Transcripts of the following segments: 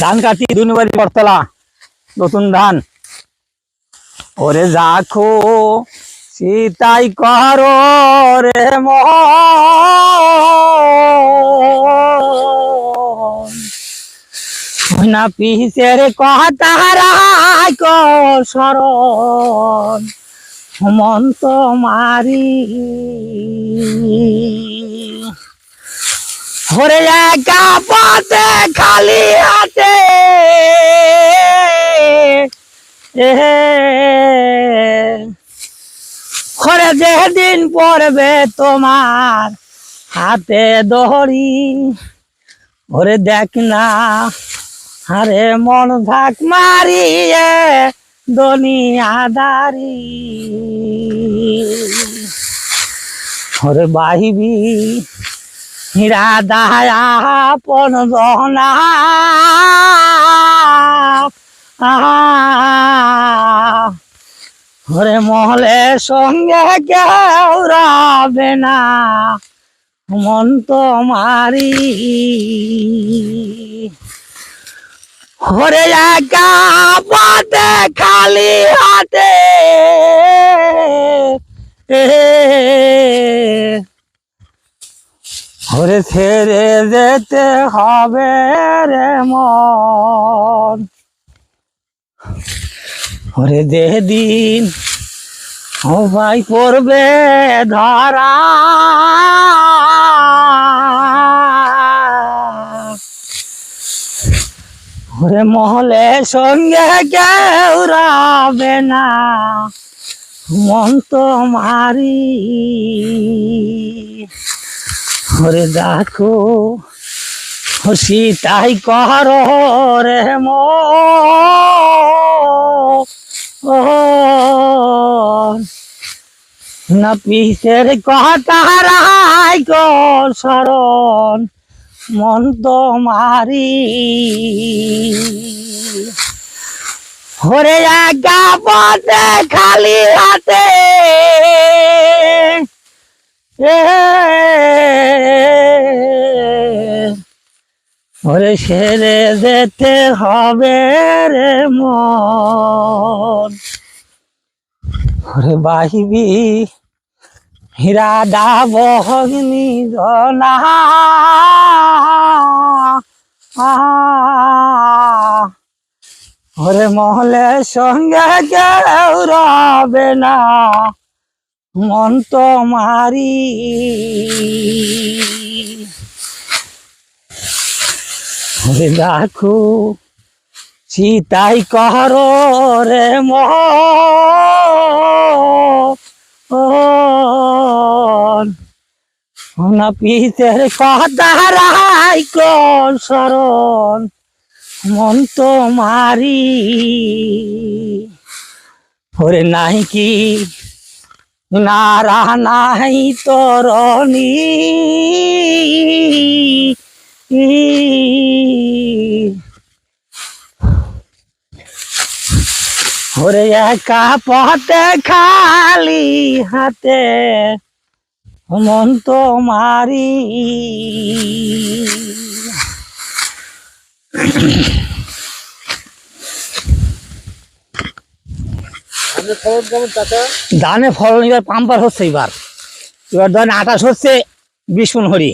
ধান কাটি দুনিবাড়ি করতলা, নতুন ধান। ওরে যাখো, সীতাই কর রে মন। না পিসের কথা রায় শরণ হেমন্ত মারি। হরে একা পথে খালি হাতে। হরে যেদিন পড়বে তোমার হাতে দড়ি ওরে দেখ না, আরে মন থাক মারিয়ে দুনিয়াদারি ওরে বাহিবি হীরা দায়া পন জনা ওরে মহলে সঙ্গে কেউ রাবে না। মন তো মারি একা পাতে খালি হাতে। হরে ছেড়ে যেতে হবে রে মন। হরে যেদিন ও ভাই পড়বে ধরা, ওরে মহলে সঙ্গে কেউ রাবে না, মন তো মারি। ওরে দেখো খুশি তাই কর রে মন না পিসের কথা রায় গো শরণ মন তো মারি। হরে একা পথে খালি হাতে। ওরে সেরে যেতে হবে রে মন। ওরে বাহিবি হীরা ডাব অগ্নি জনা। ওরে মহলে সঙ্গে কেউ রবে না, মন তো মারি। ওরে দেখো সীতাই কর রে মন না পিতের কথা রাই কোন শরণ, মন তো মারি। ওরে নাই কি, নারা নাই তরণী। ওরে একা পথে খালি হাতে, মন তো মারি ধানে ফলন এবার পাম্পার হচ্ছে এবার। এবার ধরেন আঠাশ হচ্ছে, বিশ হরি।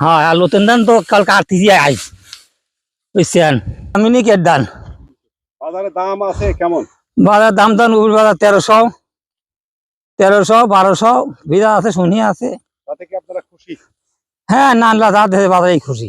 হ্যাঁ আর নতুন ধান তো কাল কাটতেছি আই বুঝছেন? মিনিকের ধান। বাজারে দাম আছে কেমন? বাজার দাম দাম বাজার তেরোশো তেরোশো বারোশো ভিজা আছে শুনি আছে। তাতে কি আপনারা খুশি? হ্যাঁ না যা দেশে বাজারেই খুশি।